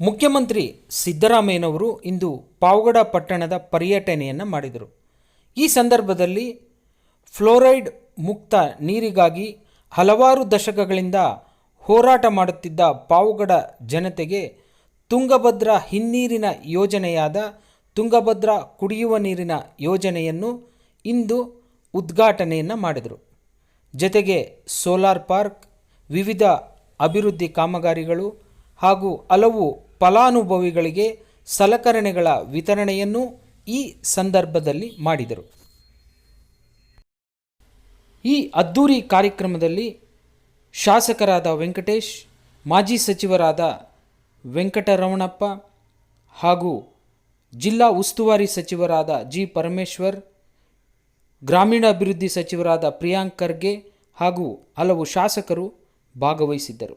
ಮುಖ್ಯಮಂತ್ರಿ ಸಿದ್ದರಾಮಯ್ಯನವರು ಇಂದು ಪಾವಗಡ ಪಟ್ಟಣದ ಪರ್ಯಟನೆಯನ್ನು ಮಾಡಿದರು. ಈ ಸಂದರ್ಭದಲ್ಲಿ ಫ್ಲೋರೈಡ್ ಮುಕ್ತ ನೀರಿಗಾಗಿ ಹಲವಾರು ದಶಕಗಳಿಂದ ಹೋರಾಟ ಮಾಡುತ್ತಿದ್ದ ಪಾವಗಡ ಜನತೆಗೆ ತುಂಗಭದ್ರಾ ಹಿನ್ನೀರಿನ ಯೋಜನೆಯಾದ ತುಂಗಭದ್ರಾ ಕುಡಿಯುವ ನೀರಿನ ಯೋಜನೆಯನ್ನು ಇಂದು ಉದ್ಘಾಟನೆಯನ್ನು ಮಾಡಿದರು. ಜತೆಗೆ ಸೋಲಾರ್ ಪಾರ್ಕ್, ವಿವಿಧ ಅಭಿವೃದ್ಧಿ ಕಾಮಗಾರಿಗಳು ಹಾಗೂ ಹಲವು ಫಲಾನುಭವಿಗಳಿಗೆ ಸಲಕರಣೆಗಳ ವಿತರಣೆಯನ್ನು ಈ ಸಂದರ್ಭದಲ್ಲಿ ಮಾಡಿದರು. ಈ ಅದ್ದೂರಿ ಕಾರ್ಯಕ್ರಮದಲ್ಲಿ ಶಾಸಕರಾದ ವೆಂಕಟೇಶ್, ಮಾಜಿ ಸಚಿವರಾದ ವೆಂಕಟರಮಣಪ್ಪ ಹಾಗೂ ಜಿಲ್ಲಾ ಉಸ್ತುವಾರಿ ಸಚಿವರಾದ ಜಿ ಪರಮೇಶ್ವರ್, ಗ್ರಾಮೀಣಾಭಿವೃದ್ಧಿ ಸಚಿವರಾದ ಪ್ರಿಯಾಂಕ್ ಖರ್ಗೆ ಹಾಗೂ ಹಲವು ಶಾಸಕರು ಭಾಗವಹಿಸಿದ್ದರು.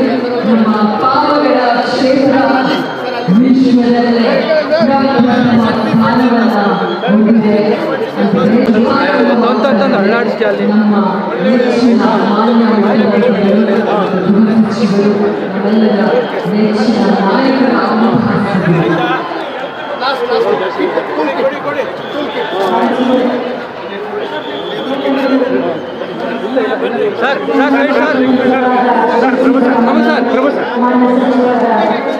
ಹೊಂದಿದೆ ನಮ್ಮ ನೆಚ್ಚಿನ ಮಾನ್ಯವಾದ ಸಚಿವರು ನಮ್ಮೆಲ್ಲರ ನೆಚ್ಚಿನ ನಾಯಕರಾದ sir sir sir sir Prabhu sir Prabhu sir Venkatesh ಅವರೊಂದಿಗೆ ಫಲಾನುಭವಿಗಳಿಗೆ ವಿತರಣೆ ಮಾಡ್ತಾ ಇದ್ದಾರೆ ದೇವರಿಗೆ ಲಾಭದಿಂದ ಪ್ರಭು ಸರ್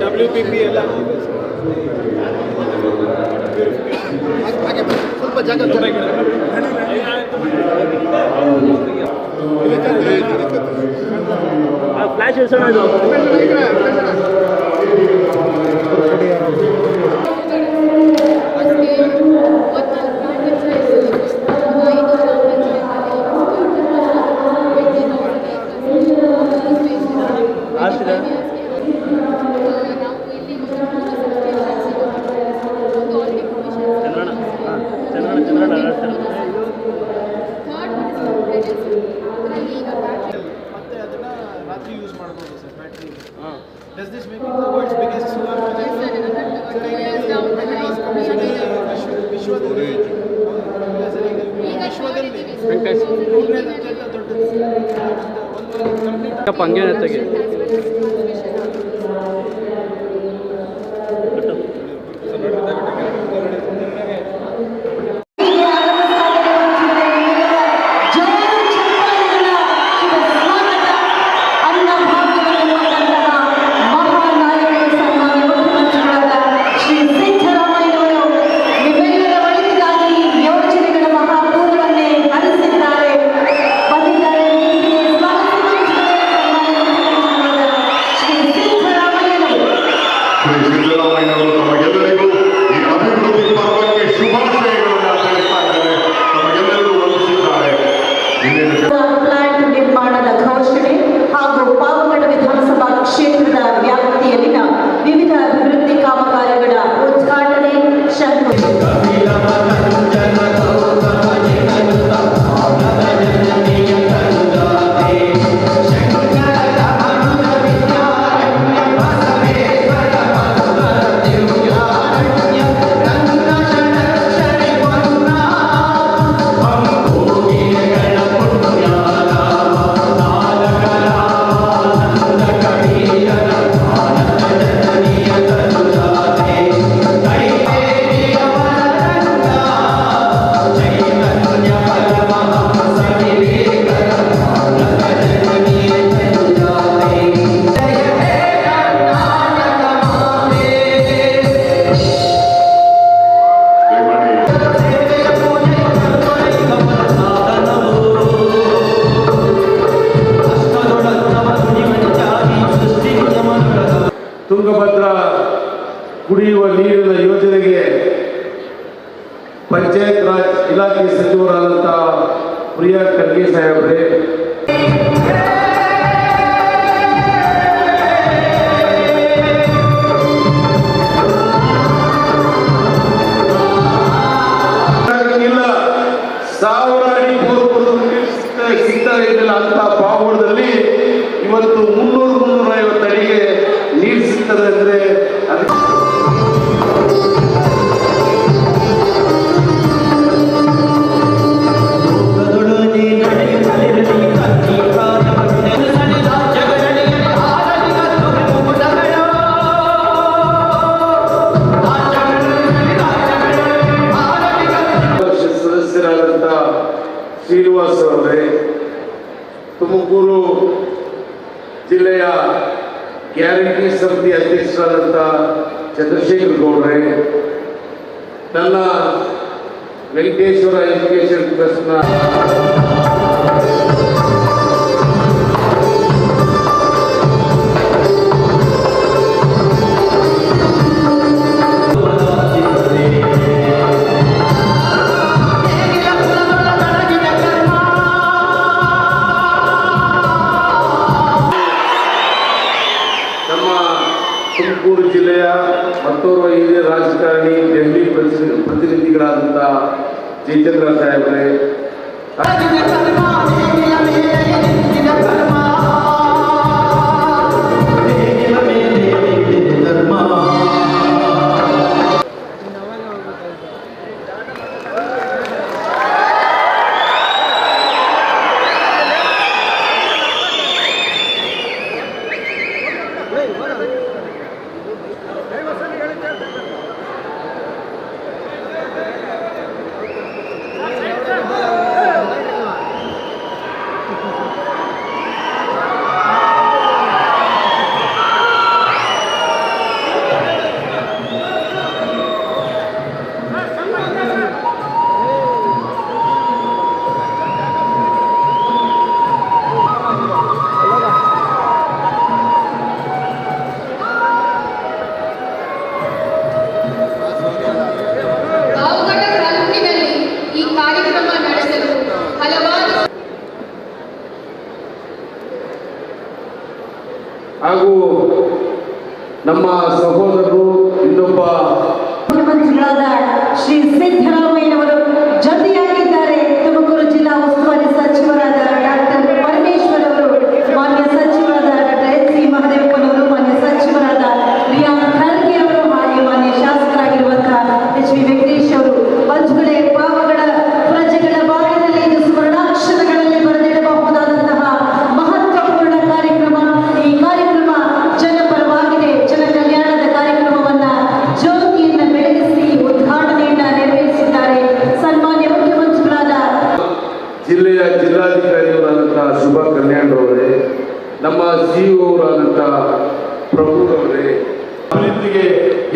W P P ಎಲ್ಲ ಸ್ವಲ್ಪ ಜಾಗ 来就生来走 ವಿಶ್ವದಲ್ಲಿ ರಾಜಕಾರಣಿ ದೆಹಲಿ ಪ್ರತಿನಿಧಿ ಪ್ರತಿನಿಧಿಗಳಾದಂಥ ಜಯಚಂದ್ರ ಸಾಹೇಬ್ರೆ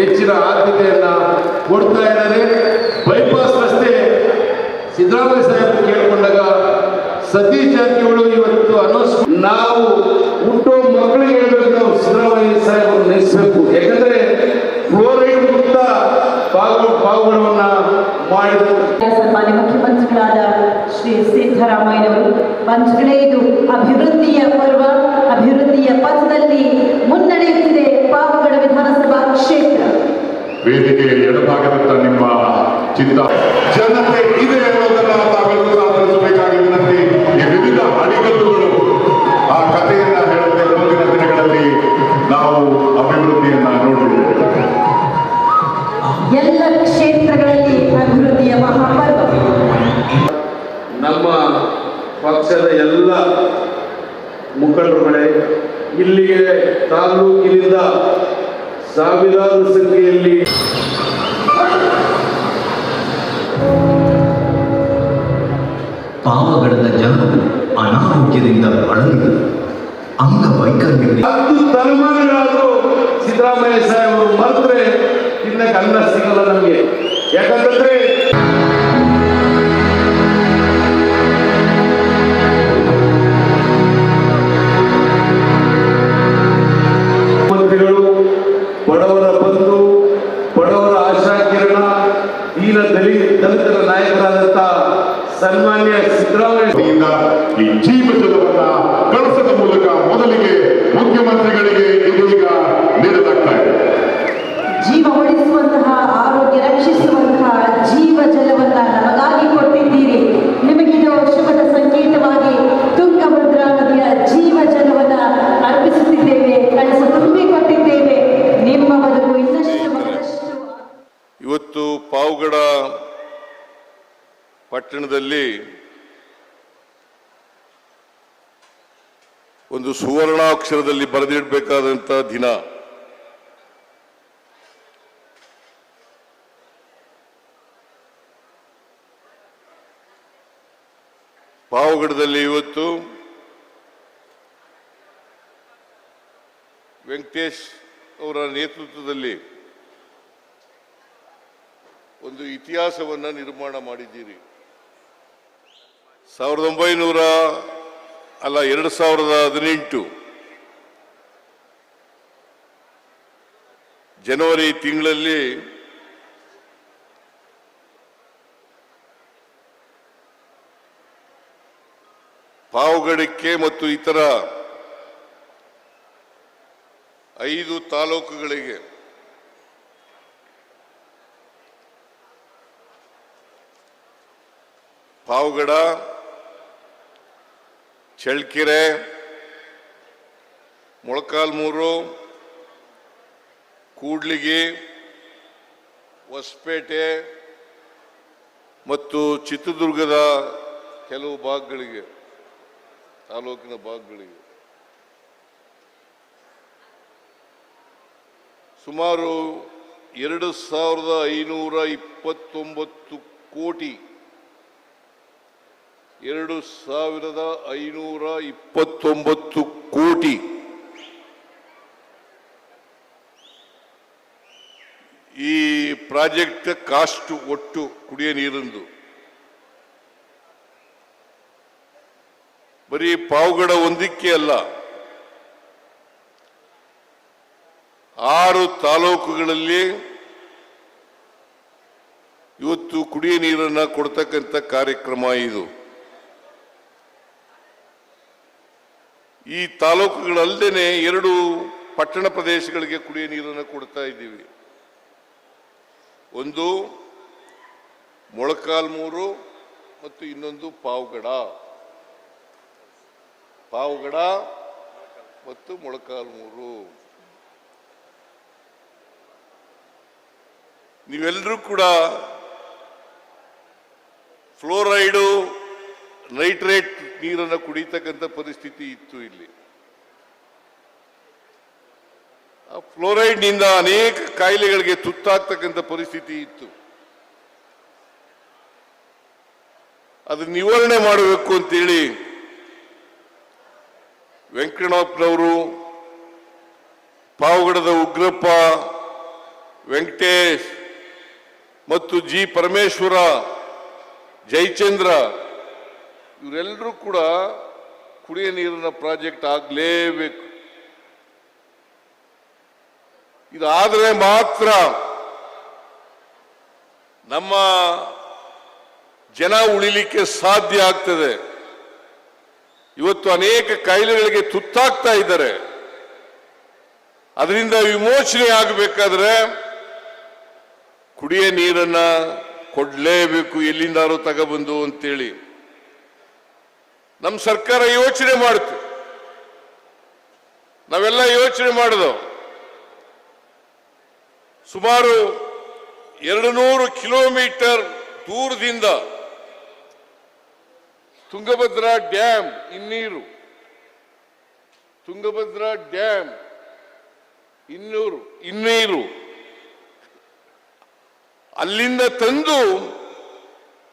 ಹೆಚ್ಚಿನ ಆದ್ಯತೆಯನ್ನ ಕೊಡ್ತಾ ಇದ್ದಾರೆ. ಬೈಪಾಸ್ ರಸ್ತೆ ಸಿದ್ದರಾಮಯ್ಯ ಸಾಹೇಬರು ಕೇಳಿಕೊಂಡಾಗ ಸತೀಶ್ ಜಾರಕಿಹೊಳಿ ಇವತ್ತು ಅನೌನ್ಸ್ ನಾವು ಹುಟ್ಟೋ ಮಕ್ಕಳಿಗೆ ಹೇಳಬೇಕು ನಾವು ಸಿದ್ದರಾಮಯ್ಯ ಸಾಹೇಬರು ನೆನೆಸಬೇಕು. ಯಾಕಂದ್ರೆ ಫ್ಲೋರೈಡ್ ಮುಕ್ತ ಪಾವು ಪಾವುಗಳನ್ನ ಮಾಡಿದ್ರು. ಮುಖ್ಯಮಂತ್ರಿಗಳಾದ ಶ್ರೀ ಸಿದ್ದರಾಮಯ್ಯನವರು ಪಂಚಗಳೇ ಇದು ಅಭಿವೃದ್ಧಿಯ ಪರ್ವ, ಅಭಿವೃದ್ಧಿಯ ಪಥದಲ್ಲಿ ಮುನ್ನಡೆಯುತ್ತಿದೆ. ವೇದಿಕೆಯ ಎಡಭಾಗದತ್ತ ನಿಮ್ಮ ಚಿಂತ. ಜನತೆ ಇದೆ. ಕ್ಷೇತ್ರಗಳಲ್ಲಿ ಅಂಗವೈಕಲ್ಯ ಹತ್ತು ತಲೆಮಾರುಗಳಾದರೂ ಸಿದ್ದರಾಮಯ್ಯ ಸಾಹೇಬರು ಮರೆತರೆ ತಿನ್ನಕ್ಕೆ ಅನ್ನ ಸಿಗಲ್ಲ ನಮಗೆ. ಯಾಕಂತಂದ್ರೆ ಬಡವರ ಬಂಧು ಬಡವರ ಆಶಾ ಕಿರಣ ದೀನ ದಲಿತ ದಲಿತರ ನಾಯಕರಾದಂತಹ ಸನ್ಮಾನ್ಯ ಸಿದ್ದರಾಮಯ್ಯ ಈ ಜೀವ ಜಗವನ್ನ ಕಳಿಸದ ಮೂಲಕ ಮೊದಲಿಗೆ ಮುಖ್ಯಮಂತ್ರಿಗಳಿಗೆ ಇದೀಗ ನೀಡಲಾಗ್ತಾ ಇದೆ. ಜೀವ ಉಳಿಸುವಂತಹ ಆರೋಗ್ಯ ರಕ್ಷಿಸುವಂತಹ ಜೀವ ಜಲವನ್ನ ನಮಗಾಗಿ ಕೊಟ್ಟಿದ್ದೀರಿ. ನಿಮಗಿದು ಶುಭದ ಸಂಕೇತವಾಗಿ ತುಂಗಭದ್ರಾ ನದಿಯ ಜೀವ ಜಲವನ್ನ ಅರ್ಪಿಸುತ್ತಿದ್ದೇವೆ ಕಳಸ ತುಂಬಿಕೊಟ್ಟಿದ್ದೇವೆ ನಿಮ್ಮ ಬದುಕು ಇನ್ನಷ್ಟು ಇವತ್ತು ಪಾವುಗಡ ಪಟ್ಟಣದಲ್ಲಿ ಒಂದು ಸುವರ್ಣಾಕ್ಷರದಲ್ಲಿ ಬರೆದಿಡಬೇಕಾದಂಥ ದಿನ. ಪಾವಗಡದಲ್ಲಿ ಇವತ್ತು ವೆಂಕಟೇಶ್ ಅವರ ನೇತೃತ್ವದಲ್ಲಿ ಒಂದು ಇತಿಹಾಸವನ್ನು ನಿರ್ಮಾಣ ಮಾಡಿದ್ದೀರಿ. ಸಾವಿರದ ಒಂಬೈನೂರ ಅಲ್ಲ ಎರಡು ಸಾವಿರದ ಹದಿನೆಂಟು. ಜನವರಿ ತಿಂಗಳಲ್ಲಿ ಪಾವಗಡಕ್ಕೆ ಮತ್ತು ಇತರ ಐದು ತಾಲೂಕುಗಳಿಗೆ ಪಾವಗಡ ಚಳ್ಳಕೆರೆ ಮೊಳಕಾಲ್ಮೂರು ಕೂಡ್ಲಿಗಿ, ಹೊಸಪೇಟೆ ಮತ್ತು ಚಿತ್ರದುರ್ಗದ ಕೆಲವು ಭಾಗಗಳಿಗೆ, ತಾಲೂಕಿನ ಭಾಗಗಳಿಗೆ. ಸುಮಾರು ಎರಡು ಸಾವಿರದ ಐನೂರ ಇಪ್ಪತ್ತೊಂಬತ್ತು ಕೋಟಿ ಎರಡು ಸಾವಿರದ ಐನೂರ ಇಪ್ಪತ್ತೊಂಬತ್ತು ಕೋಟಿ. ಈ ಪ್ರಾಜೆಕ್ಟ್ ಕಾಸ್ಟ್ ಒಟ್ಟು ಕುಡಿಯ ನೀರಿಂದು. ಬರೀ ಪಾವುಗಡ ಒಂದಕ್ಕೆ ಅಲ್ಲ, ಆರು ತಾಲೂಕುಗಳಲ್ಲಿ ಇವತ್ತು ಕುಡಿಯ ನೀರನ್ನು ಕೊಡ್ತಕ್ಕಂಥ ಕಾರ್ಯಕ್ರಮ ಇದು. ಈ ತಾಲೂಕುಗಳಲ್ಲದೆ ಎರಡು ಪಟ್ಟಣ ಪ್ರದೇಶಗಳಿಗೆ ಕುಡಿಯ ನೀರನ್ನು ಕೊಡ್ತಾ ಇದ್ದೀವಿ. ಒಂದು ಮೊಳಕಾಲ್ಮೂರು ಮತ್ತು ಇನ್ನೊಂದು ಪಾವಗಡ. ಪಾವಗಡ ಮತ್ತು ಮೊಳಕಾಲ್ಮೂರು ನೀವೆಲ್ಲರೂ ಕೂಡ ಫ್ಲೋರೈಡು ನೈಟ್ರೇಟ್ ನೀರನ್ನು ಕುಡಿತಕ್ಕಂಥ ಪರಿಸ್ಥಿತಿ ಇತ್ತು ಇಲ್ಲಿ. ಆ ಫ್ಲೋರೈಡ್ನಿಂದ ಅನೇಕ ಕಾಯಿಲೆಗಳಿಗೆ ತುತ್ತಾಗ್ತಕ್ಕಂಥ ಪರಿಸ್ಥಿತಿ ಇತ್ತು. ಅದನ್ನ ನಿವಾರಣೆ ಮಾಡಬೇಕು ಅಂತೇಳಿ ವೆಂಕಟಪ್ಪನವರು ಪಾವಗಡದ ಉಗ್ರಪ್ಪ, ವೆಂಕಟೇಶ್ ಮತ್ತು ಜಿ ಪರಮೇಶ್ವರ ಜಯಚಂದ್ರ ಇವರೆಲ್ಲರೂ ಕೂಡ ಕುಡಿಯ ನೀರಿನ ಪ್ರಾಜೆಕ್ಟ್ ಆಗಲೇಬೇಕು. ಇದಾದರೆ ಮಾತ್ರ ನಮ್ಮ ಜನ ಉಳಿಲಿಕ್ಕೆ ಸಾಧ್ಯ ಆಗ್ತದೆ. ಇವತ್ತು ಅನೇಕ ಕಾಯಿಲೆಗಳಿಗೆ ತುತ್ತಾಗ್ತಾ ಇದ್ದಾರೆ. ಅದರಿಂದ ವಿಮೋಚನೆ ಆಗಬೇಕಾದ್ರೆ ಕುಡಿಯ ನೀರನ್ನ ಕೊಡ್ಲೇಬೇಕು ಎಲ್ಲಿಂದಾರು ತಗೊಬಂದು ಅಂತೇಳಿ. ನಮ್ಮ ಸರ್ಕಾರ ಯೋಚನೆ ಮಾಡುತ್ತೆ. ನಾವೆಲ್ಲ ಯೋಚನೆ ಮಾಡಿದವು. ಸುಮಾರು ಎರಡು ನೂರು ಕಿಲೋಮೀಟರ್ ದೂರದಿಂದ ತುಂಗಭದ್ರಾ ಡ್ಯಾಮ್ ಇನ್ನೀರು, ತುಂಗಭದ್ರಾ ಡ್ಯಾಮ್ ಇನ್ನೂರು, ಇನ್ನೀರು. ಅಲ್ಲಿಂದ ತಂದು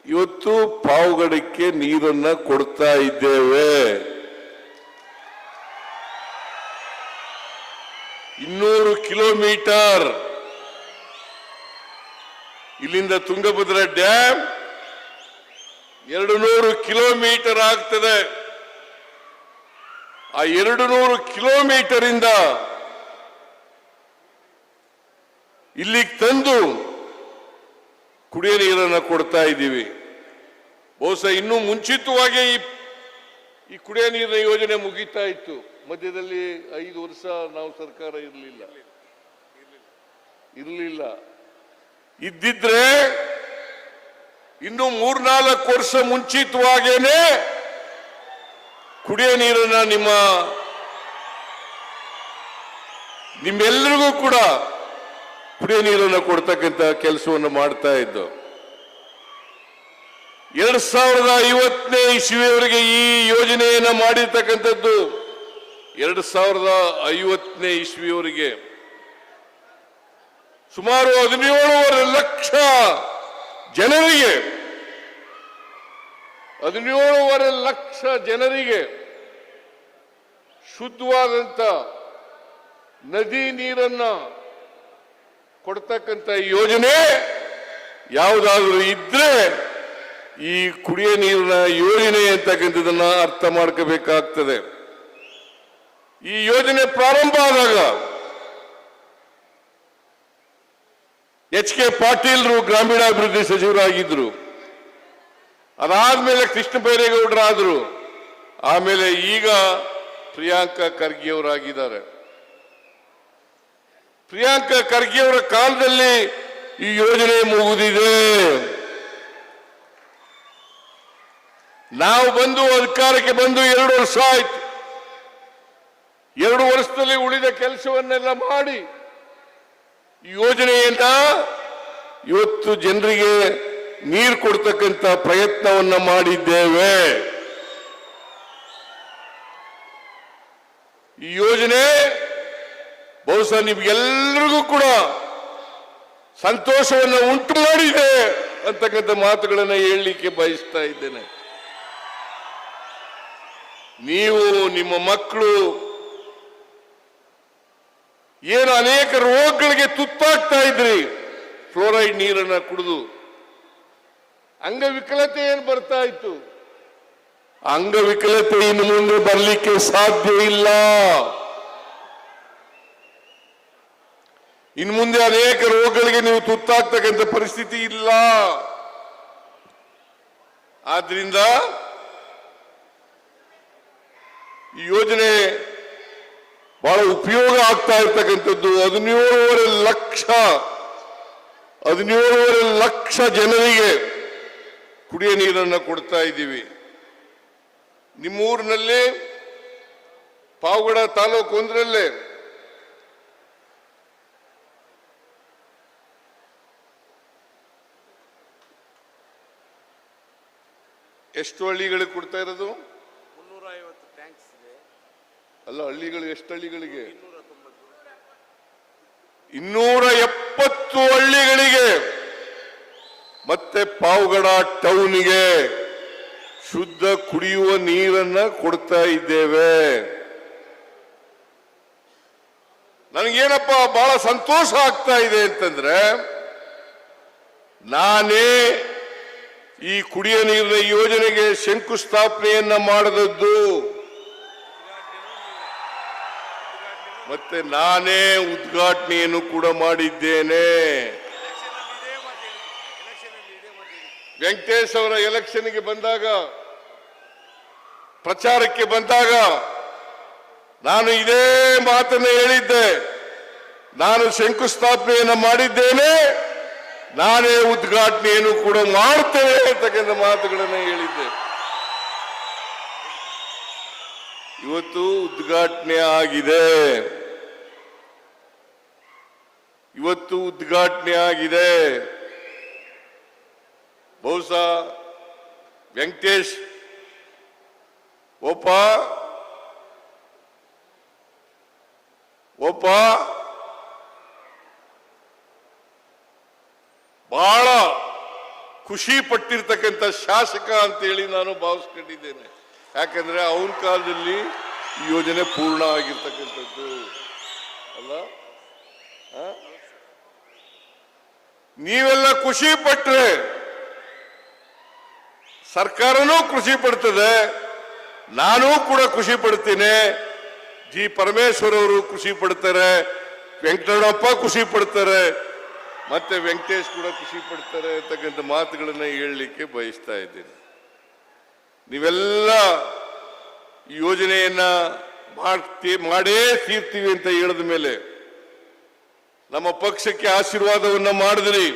ಇವತ್ತು ಪಾವುಗಡಕ್ಕೆ ನೀರನ್ನ ಕೊಡ್ತಾ ಇದ್ದೇವೆ. ಇನ್ನೂರು ಕಿಲೋಮೀಟರ್. ಇಲ್ಲಿಂದ ತುಂಗಭದ್ರಾ ಡ್ಯಾಮ್ ಎರಡು ನೂರು ಕಿಲೋಮೀಟರ್ ಆಗ್ತದೆ. ಆ ಎರಡು ನೂರು ಕಿಲೋಮೀಟರ್ ಇಂದ ಇಲ್ಲಿಗೆ ತಂದು ಕುಡಿಯ ನೀರನ್ನು ಕೊಡ್ತಾ ಇದ್ದೀವಿ. ಬಹುಶಃ ಇನ್ನೂ ಮುಂಚಿತವಾಗಿ ಈ ಈ ಕುಡಿಯ ನೀರಿನ ಯೋಜನೆ ಮುಗಿತಾ ಇತ್ತು. ಮಧ್ಯದಲ್ಲಿ ಐದು ವರ್ಷ ನಾವು ಸರ್ಕಾರ ಇರಲಿಲ್ಲ. ಇರಲಿಲ್ಲ. ಇದ್ದಿದ್ರೆ ಇನ್ನು ಮೂರ್ನಾಲ್ಕು ವರ್ಷ ಮುಂಚಿತವಾಗೇನೆ ಕುಡಿಯ ನೀರನ್ನ ನಿಮ್ಮ ನಿಮ್ಮೆಲ್ಲರಿಗೂ ಕೂಡ ಕುಡಿಯೋ ನೀರನ್ನು ಕೊಡ್ತಕ್ಕಂಥ ಕೆಲಸವನ್ನು ಮಾಡ್ತಾ ಇದ್ದು. ಎರಡ್ ಸಾವಿರದ ಐವತ್ತನೇ ಇಸ್ವಿಯವರೆಗೆ ಈ ಯೋಜನೆಯನ್ನ ಮಾಡಿರ್ತಕ್ಕಂಥದ್ದು ಎರಡ್ ಸಾವಿರದ ಐವತ್ತನೇ ಇಸ್ವಿಯವರೆಗೆ. ಸುಮಾರು ಹದಿನೇಳುವರೆ ಲಕ್ಷ ಜನರಿಗೆ, ಹದಿನೇಳುವರೆ ಲಕ್ಷ ಜನರಿಗೆ ಶುದ್ಧವಾದಂತ ನದಿ ನೀರನ್ನ ಕೊಡ್ತಕ್ಕಂಥ ಯೋಜನೆ ಯಾವುದಾದ್ರೂ ಇದ್ರೆ ಈ ಕುಡಿಯ ನೀರಿನ ಯೋಜನೆ ಅಂತಕ್ಕಂಥದನ್ನ ಅರ್ಥ ಮಾಡ್ಕೋಬೇಕಾಗ್ತದೆ. ಈ ಯೋಜನೆ ಪ್ರಾರಂಭ ಆದಾಗ ಎಚ್ ಕೆ ಪಾಟೀಲ್ರು ಗ್ರಾಮೀಣಾಭಿವೃದ್ಧಿ ಸಚಿವರಾಗಿದ್ರು. ಅದಾದ್ಮೇಲೆ ಕೃಷ್ಣ ಬೈರೇಗೌಡರಾದ್ರು. ಆಮೇಲೆ ಈಗ ಪ್ರಿಯಾಂಕಾ ಖರ್ಗೆ ಅವರಾಗಿದ್ದಾರೆ. ಪ್ರಿಯಾಂಕಾ ಖರ್ಗೆ ಅವರ ಕಾಲದಲ್ಲಿ ಈ ಯೋಜನೆ ಮುಗಿದಿದೆ. ನಾವು ಬಂದು ಅಧಿಕಾರಕ್ಕೆ ಬಂದು ಎರಡು ವರ್ಷ ಆಯ್ತು. ಎರಡು ವರ್ಷದಲ್ಲಿ ಉಳಿದ ಕೆಲಸವನ್ನೆಲ್ಲ ಮಾಡಿ ಈ ಯೋಜನೆಯನ್ನ ಇವತ್ತು ಜನರಿಗೆ ನೀರು ಕೊಡ್ತಕ್ಕಂಥ ಪ್ರಯತ್ನವನ್ನ ಮಾಡಿದ್ದೇವೆ. ಈ ಯೋಜನೆ ಬಹುಶಃ ನಿಮ್ಗೆಲ್ಲರಿಗೂ ಕೂಡ ಸಂತೋಷವನ್ನು ಉಂಟು ಮಾಡಿದೆ ಅಂತಕ್ಕಂಥ ಮಾತುಗಳನ್ನು ಹೇಳಲಿಕ್ಕೆ ಬಯಸ್ತಾ ಇದ್ದೇನೆ. ನೀವು ನಿಮ್ಮ ಮಕ್ಕಳು ಏನು ಅನೇಕ ರೋಗಗಳಿಗೆ ತುತ್ತಾಗ್ತಾ ಇದ್ರಿ, ಫ್ಲೋರೈಡ್ ನೀರನ್ನ ಕುಡಿದು. ಅಂಗವಿಕಲತೆ ಏನು ಬರ್ತಾ ಇತ್ತು? ಅಂಗವಿಕಲತೆ ಇನ್ನು ಮುಂದೆ ಬರಲಿಕ್ಕೆ ಸಾಧ್ಯ ಇಲ್ಲ. ಇನ್ನು ಮುಂದೆ ಅನೇಕ ರೋಗಗಳಿಗೆ ನೀವು ತುತ್ತಾಗ್ತಕ್ಕಂಥ ಪರಿಸ್ಥಿತಿ ಇಲ್ಲ. ಆದ್ರಿಂದ ಈ ಯೋಜನೆ ಬಹಳ ಉಪಯೋಗ ಆಗ್ತಾ ಇರ್ತಕ್ಕಂಥದ್ದು. ಹದಿನೇಳುವರೆ ಲಕ್ಷ ಹದಿನೇಳುವರೆ ಲಕ್ಷ ಜನರಿಗೆ ಕುಡಿಯ ನೀರನ್ನು ಕೊಡ್ತಾ ಇದ್ದೀವಿ. ನಿಮ್ಮೂರಿನಲ್ಲಿ ಪಾವಗಡ ತಾಲೂಕು ಒಂದರಲ್ಲೇ ಎಷ್ಟು ಹಳ್ಳಿಗಳಿಗೆ ಕೊಡ್ತಾ ಇರೋದು? ಮುನ್ನೂರ ಐವತ್ತು ಟ್ಯಾಂಕ್ಸ್ ಇದೆ. ಅಲ್ಲ ಹಳ್ಳಿಗಳು ಎಷ್ಟು ಹಳ್ಳಿಗಳಿಗೆ? ಇನ್ನೂರ ಎಪ್ಪತ್ತು ಹಳ್ಳಿಗಳಿಗೆ. ಮತ್ತೆ ಪಾವಗಡ ಟೌನ್ಗೆ ಶುದ್ಧ ಕುಡಿಯುವ ನೀರನ್ನ ಕೊಡ್ತಾ ಇದ್ದೇವೆ. ನನಗೇನಪ್ಪ ಬಹಳ ಸಂತೋಷ ಆಗ್ತಾ ಇದೆ ಅಂತಂದ್ರೆ ನಾನೇ ಈ ಕುಡಿಯ ನೀರಿನ ಯೋಜನೆಗೆ ಶಂಕುಸ್ಥಾಪನೆಯನ್ನ ಮಾಡದದ್ದು. ಮತ್ತೆ ನಾನೇ ಉದ್ಘಾಟನೆಯನ್ನು ಕೂಡ ಮಾಡಿದ್ದೇನೆ. ವೆಂಕಟೇಶ್ ಅವರ ಎಲೆಕ್ಷನ್ಗೆ ಬಂದಾಗ, ಪ್ರಚಾರಕ್ಕೆ ಬಂದಾಗ ನಾನು ಇದೇ ಮಾತನ್ನು ಹೇಳಿದ್ದೆ. ನಾನು ಶಂಕುಸ್ಥಾಪನೆಯನ್ನು ಮಾಡಿದ್ದೇನೆ. ನಾನೇ ಉದ್ಘಾಟನೆಯನ್ನು ಕೂಡ ಮಾಡ್ತೇವೆ ಅಂತಕ್ಕಂಥ ಮಾತುಗಳನ್ನು ಹೇಳಿದ್ದೆ. ಇವತ್ತು ಉದ್ಘಾಟನೆ ಆಗಿದೆ. ಇವತ್ತು ಉದ್ಘಾಟನೆ ಆಗಿದೆ. ಬಹುಶಃ ವೆಂಕಟೇಶ್ ಒಪ್ಪ ಒಬ್ಬ ಬಹಳ ಖುಷಿ ಪಟ್ಟಿರ್ತಕ್ಕಂಥ ಶಾಸಕ ಅಂತೇಳಿ ನಾನು ಭಾವಿಸ್ಕೊಂಡಿದ್ದೇನೆ. ಯಾಕಂದ್ರೆ ಅವನ ಕಾಲದಲ್ಲಿ ಈ ಯೋಜನೆ ಪೂರ್ಣ ಆಗಿರ್ತಕ್ಕಂಥದ್ದು. ಅಲ್ಲ? ನೀವೆಲ್ಲ ಖುಷಿ ಪಟ್ರೆ ಸರ್ಕಾರನೂ ಖುಷಿ ಪಡ್ತದೆ, ನಾನು ಕೂಡ ಖುಷಿ ಪಡ್ತೀನಿ. ಜಿ ಪರಮೇಶ್ವರ್ ಅವರು ಖುಷಿ ಪಡ್ತಾರೆ, ವೆಂಕಟರಮಣಪ್ಪ ಖುಷಿ ಪಡ್ತಾರೆ. ಮತ್ತೆ ವೆಂಕಟೇಶ್ ಕೂಡ ಖುಷಿ ಪಡ್ತಾರೆ ಅಂತಕ್ಕಂಥ ಮಾತುಗಳನ್ನ ಹೇಳಲಿಕ್ಕೆ ಬಯಸ್ತಾ ಇದ್ದೀನಿ. ನೀವೆಲ್ಲ ಯೋಜನೆಯನ್ನ ಮಾಡ್ತೀ, ಮಾಡೇ ತೀರ್ತೀವಿ ಅಂತ ಹೇಳಿದ ಮೇಲೆ ನಮ್ಮ ಪಕ್ಷಕ್ಕೆ ಆಶೀರ್ವಾದವನ್ನ ಮಾಡಿದ್ರಿ.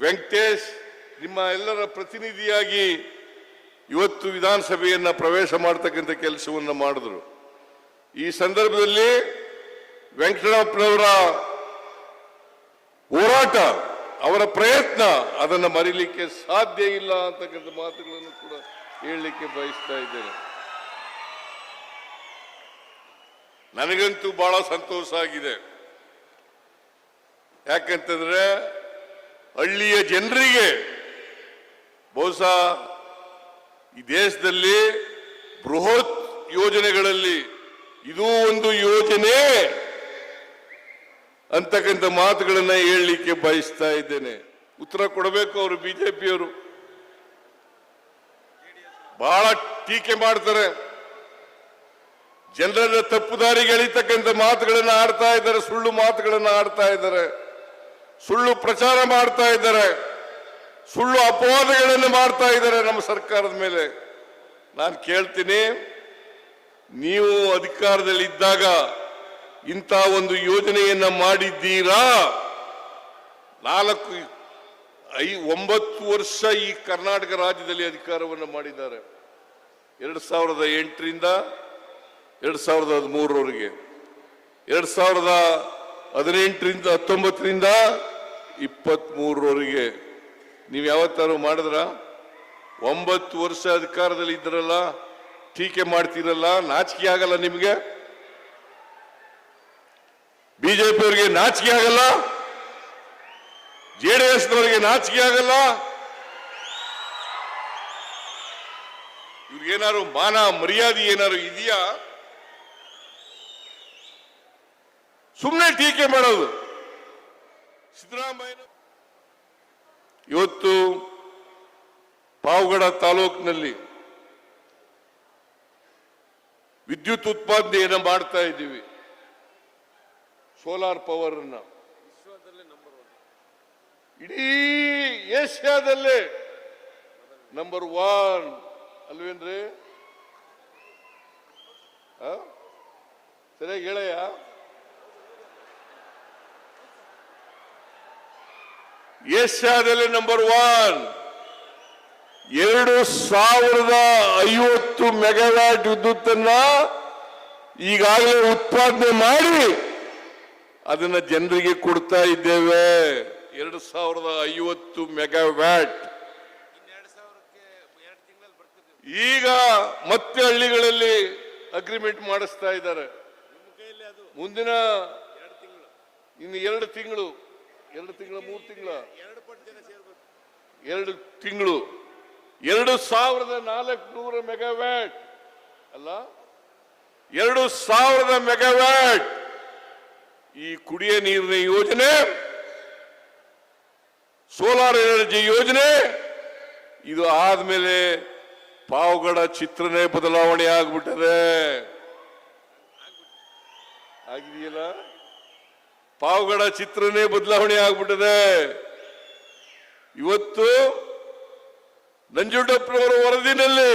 ವೆಂಕಟೇಶ್ ನಿಮ್ಮ ಎಲ್ಲರ ಪ್ರತಿನಿಧಿಯಾಗಿ ಇವತ್ತು ವಿಧಾನಸಭೆಯನ್ನ ಪ್ರವೇಶ ಮಾಡತಕ್ಕಂಥ ಕೆಲಸವನ್ನು ಮಾಡಿದ್ರು. ಈ ಸಂದರ್ಭದಲ್ಲಿ ವೆಂಕಟರಪ್ಪನವರ ಹೋರಾಟ, ಅವರ ಪ್ರಯತ್ನ, ಅದನ್ನು ಮರಿಲಿಕ್ಕೆ ಸಾಧ್ಯ ಇಲ್ಲ ಅಂತಕ್ಕಂಥ ಮಾತುಗಳನ್ನು ಕೂಡ ಹೇಳಲಿಕ್ಕೆ ಬಯಸ್ತಾ ಇದ್ದೇನೆ. ನನಗಂತೂ ಬಹಳ ಸಂತೋಷ ಆಗಿದೆ. ಯಾಕಂತಂದ್ರೆ ಹಳ್ಳಿಯ ಜನರಿಗೆ ಬಹುಶಃ ಈ ದೇಶದಲ್ಲಿ ಬೃಹತ್ ಯೋಜನೆಗಳಲ್ಲಿ ಇದೂ ಒಂದು ಯೋಜನೆ ಅಂತಕ್ಕಂಥ ಮಾತುಗಳನ್ನ ಹೇಳಲಿಕ್ಕೆ ಬಯಸ್ತಾ ಇದ್ದೇನೆ. ಉತ್ತರ ಕೊಡಬೇಕು ಅವರು ಬಿಜೆಪಿಯವರು. ಬಹಳ ಟೀಕೆ ಮಾಡ್ತಾರೆ. ಜನರನ್ನ ತಪ್ಪು ದಾರಿಗೆ ಎಳಿತಕ್ಕಂಥ ಮಾತುಗಳನ್ನ ಆಡ್ತಾ ಇದ್ದಾರೆ, ಸುಳ್ಳು ಮಾತುಗಳನ್ನ ಆಡ್ತಾ ಇದ್ದಾರೆ. ಸುಳ್ಳು ಪ್ರಚಾರ ಮಾಡ್ತಾ ಇದ್ದಾರೆ. ಸುಳ್ಳು ಅಪವಾದಗಳನ್ನು ಮಾಡ್ತಾ ಇದ್ದಾರೆ ನಮ್ಮ ಸರ್ಕಾರದ ಮೇಲೆ. ನಾನು ಕೇಳ್ತೀನಿ, ನೀವು ಅಧಿಕಾರದಲ್ಲಿ ಇದ್ದಾಗ ಇಂಥ ಒಂದು ಯೋಜನೆಯನ್ನ ಮಾಡಿದ್ದೀರಾ? ನಾಲ್ಕು ಐ ಒಂಬತ್ತು ವರ್ಷ ಈ ಕರ್ನಾಟಕ ರಾಜ್ಯದಲ್ಲಿ ಅಧಿಕಾರವನ್ನು ಮಾಡಿದ್ದಾರೆ. ಎರಡು ಸಾವಿರದ ಎಂಟರಿಂದ ಎರಡು ಸಾವಿರದ ಹದಿಮೂರರವರೆಗೆ. ಎರಡು ಸಾವಿರದ ಹದಿನೆಂಟರಿಂದ ಹತ್ತೊಂಬತ್ತರಿಂದ ಇಪ್ಪತ್ತ್ಮೂರರವರೆಗೆ ನೀವು ಯಾವತ್ತಾರು ಮಾಡಿದ್ರ? ಒಂಬತ್ತು ವರ್ಷ ಅಧಿಕಾರದಲ್ಲಿ ಇದ್ರಲ್ಲ, ಟೀಕೆ ಮಾಡ್ತೀರಲ್ಲ, ನಾಚಿಕೆ ಆಗಲ್ಲ ನಿಮಗೆ? ಬಿಜೆಪಿಯವರಿಗೆ ನಾಚಿಕೆ ಆಗಲ್ಲ, ಜೆ ಡಿ ಎಸ್ನವರಿಗೆ ನಾಚಿಕೆ ಆಗಲ್ಲ. ಇವ್ರಿಗೇನಾದ್ರು ಮಾನ ಮರ್ಯಾದೆ ಏನಾದ್ರು ಇದೆಯಾ? ಸುಮ್ಮನೆ ಟೀಕೆ ಮಾಡೋದು. ಸಿದ್ದರಾಮಯ್ಯ ಇವತ್ತು ಪಾವಗಡ ತಾಲೂಕಿನಲ್ಲಿ ವಿದ್ಯುತ್ ಉತ್ಪಾದನೆಯನ್ನು ಮಾಡ್ತಾ ಇದ್ದೀವಿ. ಸೋಲಾರ್ ಪವರ್ ಅನ್ನ. ಇಡೀ ಏಷ್ಯಾದಲ್ಲೇ ನಂಬರ್ ಒನ್ ಅಲ್ವೇನ್ರಿ? ಸರಿಯಾಗಿ ಹೇಳಯ್ಯ? ಏಷ್ಯಾದಲ್ಲಿ ನಂಬರ್ ಒನ್ ಎರಡು ಸಾವಿರದ ಐವತ್ತು ಮೆಗಾವ್ಯಾಟ್ ವಿದ್ಯುತ್ತನ್ನ ಈಗಾಗಲೇ ಉತ್ಪಾದನೆ ಮಾಡಿ ಅದನ್ನ ಜನರಿಗೆ ಕೊಡ್ತಾ ಇದ್ದೇವೆ. ಎರಡು ಸಾವಿರದ ಐವತ್ತು ಮೆಗಾವ್ಯಾಟ್. ಈಗ ಮತ್ತೆ ಹಳ್ಳಿಗಳಲ್ಲಿ ಅಗ್ರಿಮೆಂಟ್ ಮಾಡಿಸ್ತಾ ಇದ್ದಾರೆ. ಮುಂದಿನ ಇನ್ನು ಎರಡು ತಿಂಗಳು, ಎರಡು ತಿಂಗಳ, ಮೂರು ತಿಂಗಳ. ಎರಡು ತಿಂಗಳು. ಎರಡು ಸಾವಿರದ ನಾಲ್ಕುನೂರ ಮೆಗಾವ್ಯಾಟ್. ಅಲ್ಲ, ಎರಡು ಸಾವಿರದ ಮೆಗಾವ್ಯಾಟ್. ಈ ಕುಡಿಯ ನೀರಿನ ಯೋಜನೆ, ಸೋಲಾರ್ ಎನರ್ಜಿ ಯೋಜನೆ, ಇದು ಆದ್ಮೇಲೆ ಪಾವಗಡ ಚಿತ್ರನೇ ಬದಲಾವಣೆ ಆಗ್ಬಿಟ್ಟದೆ. ಆಗಿದೆಯಲ್ಲ? ಪಾವಗಡ ಚಿತ್ರನೇ ಬದಲಾವಣೆ ಆಗ್ಬಿಟ್ಟದೆ. ಇವತ್ತು ನಂಜುಂಡಪ್ಪನವರ ವರದಿನಲ್ಲಿ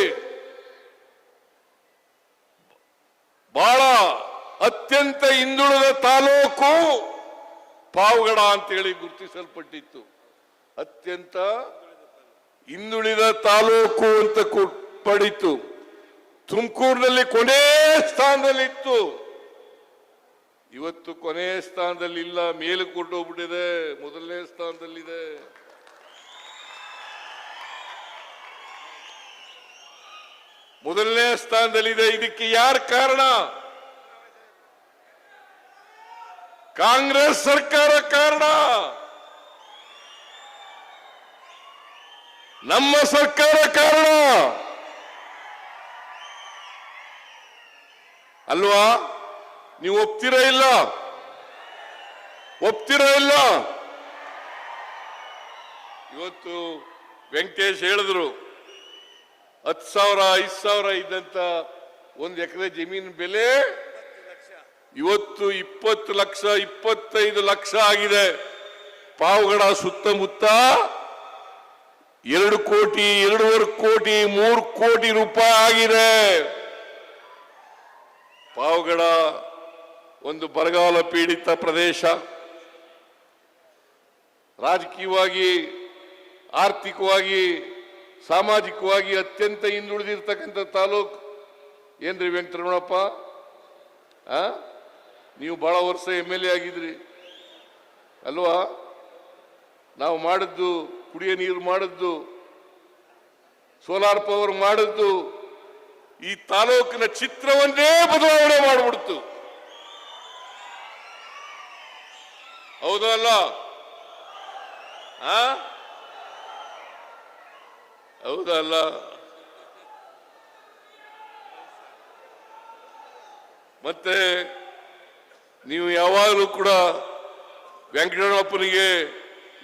ಬಹಳ ಅತ್ಯಂತ ಹಿಂದುಳಿದ ತಾಲೂಕು ಪಾವಗಡ ಅಂತೇಳಿ ಗುರುತಿಸಲ್ಪಟ್ಟಿತ್ತು. ಅತ್ಯಂತ ಹಿಂದುಳಿದ ತಾಲೂಕು ಅಂತ ಪಡಿತು. ತುಮಕೂರಿನಲ್ಲಿ ಕೊನೆ ಸ್ಥಾನದಲ್ಲಿತ್ತು. ಇವತ್ತು ಕೊನೆ ಸ್ಥಾನದಲ್ಲಿ ಇಲ್ಲ ಮೇಲೆ ಕೊಟ್ಟೋಗ್ಬಿಟ್ಟಿದೆ, ಮೊದಲನೇ ಸ್ಥಾನದಲ್ಲಿದೆ. ಮೊದಲನೇ ಸ್ಥಾನದಲ್ಲಿದೆ, ಇದಕ್ಕೆ ಯಾರು ಕಾರಣ? ಕಾಂಗ್ರೆಸ್ ಸರ್ಕಾರ ಕಾರಣ. ನಮ್ಮ ಸರ್ಕಾರ ಕಾರಣ. ಅಲ್ವಾ? ನೀವು ಒಪ್ತೀರಾ ಇಲ್ಲ? ಒಪ್ತೀರಾ ಇಲ್ಲ? ಇವತ್ತು ವೆಂಕಟೇಶ್ ಹೇಳಿದ್ರು, ಹತ್ತು ಸಾವಿರ, ಐದು ಸಾವಿರ ಇದ್ದಂತ ಒಂದು ಎಕರೆ ಜಮೀನು ಬೆಲೆ ಇವತ್ತು ಇಪ್ಪತ್ತು ಲಕ್ಷ, ಇಪ್ಪತ್ತೈದು ಲಕ್ಷ ಆಗಿದೆ. ಪಾವಗಡ ಸುತ್ತಮುತ್ತ ಎರಡು ಕೋಟಿ, ಎರಡೂವರೆ ಕೋಟಿ, ಮೂರು ಕೋಟಿ ರೂಪಾಯಿ ಆಗಿದೆ. ಪಾವಗಡ ಒಂದು ಬರಗಾಲ ಪೀಡಿತ ಪ್ರದೇಶ. ರಾಜಕೀಯವಾಗಿ, ಆರ್ಥಿಕವಾಗಿ, ಸಾಮಾಜಿಕವಾಗಿ ಅತ್ಯಂತ ಹಿಂದುಳಿದಿರ್ತಕ್ಕಂಥ ತಾಲೂಕು ಏನ್ರಿ ವೆಂಕಟರಮಣಪ್ಪ? ಆ? ನೀವು ಬಹಳ ವರ್ಷ ಎಂ ಎಲ್ ಎ ಆಗಿದ್ರಿ. ಅಲ್ವಾ? ನಾವು ಮಾಡಿದ್ದು, ಕುಡಿಯ ನೀರು ಮಾಡಿದ್ದು ಸೋಲಾರ್ ಪವರ್ ಮಾಡಿದ್ದು, ಈ ತಾಲೂಕಿನ ಚಿತ್ರವನ್ನೇ ಬದಲಾವಣೆ ಮಾಡಿಬಿಡ್ತು. ಹೌದಲ್ಲ ಆ? ಹೌದಾ ಮತ್ತೆ ನೀವು ಯಾವಾಗಲೂ ಕೂಡ ವೆಂಕಟರಮಣಪ್ಪನಿಗೆ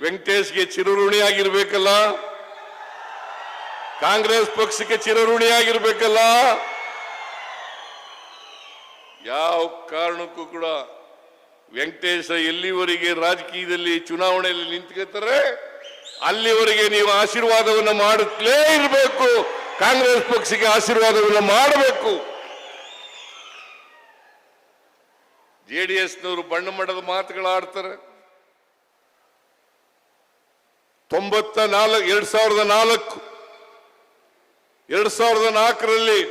ವೆಂಕಟೇಶ್ಗೆ ಚಿರಋಣಿಯಾಗಿರ್ಬೇಕಲ್ಲ ಕಾಂಗ್ರೆಸ್ ಪಕ್ಷಕ್ಕೆ ಚಿರಋಣಿಯಾಗಿರ್ಬೇಕಲ್ಲ ಯಾವ ಕಾರಣಕ್ಕೂ ಕೂಡ ವೆಂಕಟೇಶ ಎಲ್ಲಿವರೆಗೆ ರಾಜಕೀಯದಲ್ಲಿ ಚುನಾವಣೆಯಲ್ಲಿ ನಿಂತ್ಕೊತಾರೆ, ಅಲ್ಲಿವರೆಗೆ ನೀವು ಆಶೀರ್ವಾದವನ್ನು ಮಾಡುತ್ತಲೇ ಇರಬೇಕು. ಕಾಂಗ್ರೆಸ್ ಪಕ್ಷಕ್ಕೆ ಆಶೀರ್ವಾದವನ್ನು ಮಾಡಬೇಕು. ಜೆ ಡಿ ಎಸ್ನವರು ಬಣ್ಣ ಮಡದ ಮಾತುಗಳಾಡ್ತಾರೆ ತೊಂಬತ್ತ ನಾಲ್ಕು ಎರಡ್ ಸಾವಿರದ ನಾಲ್ಕು, ಎರಡ್ ಸಾವಿರದ ನಾಲ್ಕರಲ್ಲಿ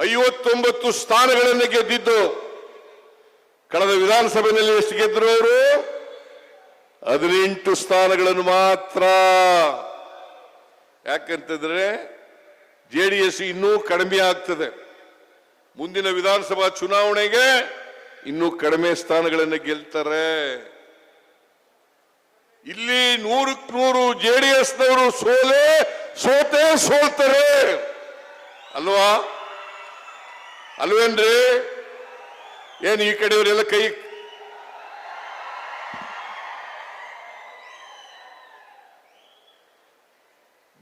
ಐವತ್ತೊಂಬತ್ತು ಸ್ಥಾನಗಳನ್ನು ಗೆದ್ದಿದ್ದು ಕಳೆದ ವಿಧಾನಸಭೆಯಲ್ಲಿ ಎಷ್ಟು ಗೆದ್ದರು ಅವರು? ಹದಿನೆಂಟು ಸ್ಥಾನಗಳನ್ನು ಮಾತ್ರ. ಯಾಕಂತಂದ್ರೆ ಜೆ ಡಿ ಎಸ್ ಇನ್ನೂ ಕಡಿಮೆ ಆಗ್ತದೆ. ಮುಂದಿನ ವಿಧಾನಸಭಾ ಚುನಾವಣೆಗೆ ಇನ್ನೂ ಕಡಿಮೆ ಸ್ಥಾನಗಳನ್ನು ಗೆಲ್ತಾರೆ. ಇಲ್ಲಿ ನೂರಕ್ಕೆ ನೂರು ಜೆ ಡಿ ಎಸ್ನವರು ಸೋಲೆ, ಸೋತೆ ಸೋಲ್ತಾರೆ. ಅಲ್ವಾ? ಅಲ್ವೇನ್ರಿ? ಏನ್ ಈ ಕಡೆಯವರೆಲ್ಲ ಕೈ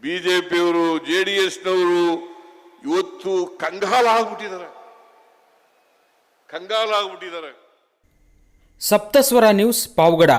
ಬಿಜೆಪಿಯವರು ಜೆ ಡಿ ಎಸ್ನವರು ಇವತ್ತು ಕಂಗಾಲ ಆಗ್ಬಿಟ್ಟಿದ್ದಾರೆ ಕಂಗಾಲ ಆಗ್ಬಿಟ್ಟಿದ್ದಾರೆ ಸಪ್ತಸ್ವರ ನ್ಯೂಸ್ ಪಾವಗಡ.